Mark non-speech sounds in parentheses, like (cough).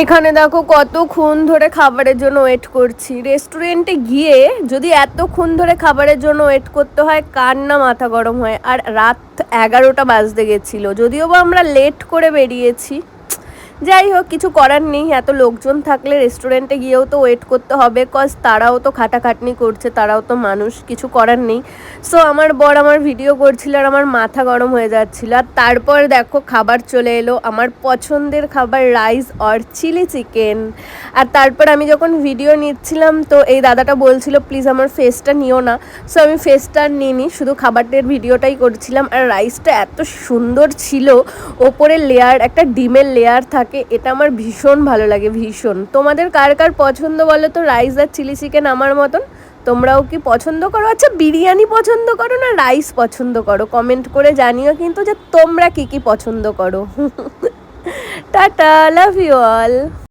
এখানে দেখো কতক্ষণ ধরে খাবারের জন্য ওয়েট করছি। রেস্টুরেন্টে গিয়ে যদি এতক্ষণ ধরে খাবারের জন্য ওয়েট করতে হয় কার না মাথা গরম হয়। আর রাত এগারোটা বাজতে গেছিল। যদিও বা আমরা লেট করে বেরিয়েছি যাই হোক, কিছু করার নেই। এত লোকজন থাকলে রেস্টুরেন্টে গিয়েও তো ওয়েট করতে হবে কজ তারাও তো খাটাখাটনি করছে, তারাও তো মানুষ, কিছু করার নেই। সো আমার বর আমার ভিডিও করছিল আর আমার মাথা গরম হয়ে যাচ্ছিল। আর তারপর দেখো, খাবার চলে এলো। আমার পছন্দের খাবার রাইস অর চিলি চিকেন আর তারপর আমি যখন ভিডিও নিচ্ছিলাম, তো এই দাদাটা বলছিল প্লিজ আমার ফেসটা নিও না। সো আমি ফেসটা আর নিইনি, শুধু খাবারটার ভিডিওটাই করছিলাম। আর রাইসটা এত সুন্দর ছিল ওপরে লেয়ার একটা ডিমের লেয়ার থাকে, এটা আমার ভীষণ ভালো লাগে, ভীষণ। তোমাদের কার কার পছন্দ বলো তো? রাইস আর চিলি চিকেন আমার মতন। তোমরাও কি পছন্দ করো? আচ্ছা বিরিয়ানি পছন্দ করো না রাইস পছন্দ করো? কমেন্ট করে জানিও কিন্তু যে তোমরা কি কি পছন্দ করো। (laughs) Tata love you all